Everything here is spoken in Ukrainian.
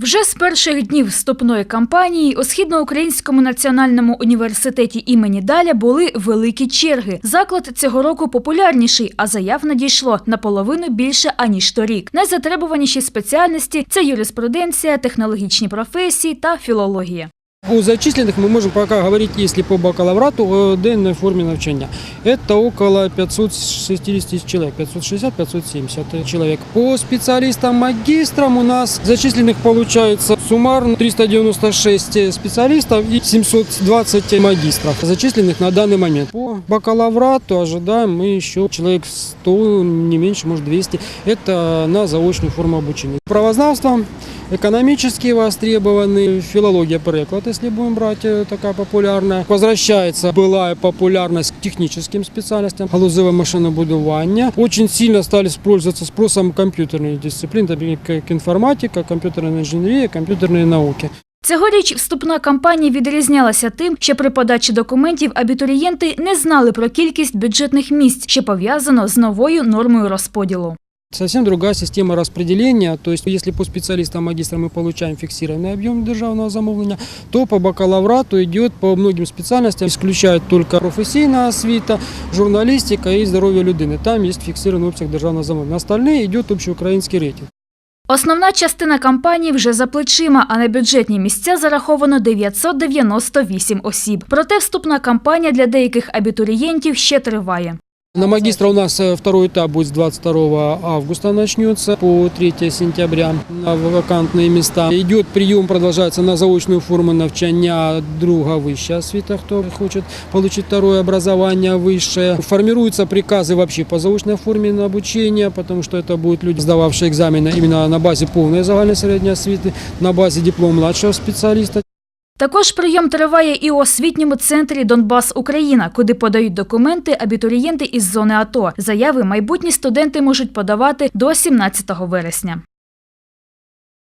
Вже з перших днів вступної кампанії у Східноукраїнському національному університеті імені Даля були великі черги. Заклад цього року популярніший, а заяв надійшло наполовину більше аніж торік. Найзатребуваніші спеціальності це юриспруденція, технологічні професії та філологія. У зачисленных мы можем пока говорить, если по бакалаврату, о денной форме навчання. Это около 560 человек, 560-570 человек. По специалистам магистрам у нас зачисленных получается суммарно 396 специалистов и 720 магистров, зачисленных на данный момент. По бакалаврату ожидаем мы еще человек 100, не меньше, может 200. Это на заочную форму обучения. Правознавство экономически востребованы, филология переклад, если будем брать, э, такая популярная. Возвращается былая популярность к техническим специальностям, галузевое машинобудование. Очень сильно стали пользоваться спросом компьютерные дисциплины, такие как информатика, компьютерная инженерия, компьютерные науки. Цьогоріч вступна кампанія відрізнялася тим, що при подачі документів абітурієнти не знали про кількість бюджетних місць, що пов'язано з новою нормою розподілу. Совсем другая система распределения. То есть, если по специалистам магистрам мы получаем фиксированный объем державного замовления, то по бакалаврату идет по многим специальностям, исключают только професійна освіта, журналістика і здоров'я людини. Там є фіксований обсяг державного замовлення. Остальне йде общеукраїнський рейтинг. Основна частина кампанії вже за плечима, а на бюджетні місця зараховано 998 осіб. Проте вступна кампанія для деяких абітурієнтів ще триває. На магистра у нас э, второй этап будет с 22 августа начнется по 3 сентября на вакантные места. Идет прием, продолжается на заочную форму навчання друга высшая освіта, кто хочет получить второе образование высшее. Формируются приказы вообще по заочной форме на обучение, потому что это будут люди, сдававшие экзамены именно на базе полной загальной средней освіти, на базе диплом младшего специалиста. Також прийом триває і у освітньому центрі Донбас Україна, куди подають документи абітурієнти із зони АТО. Заяви майбутні студенти можуть подавати до 17 вересня.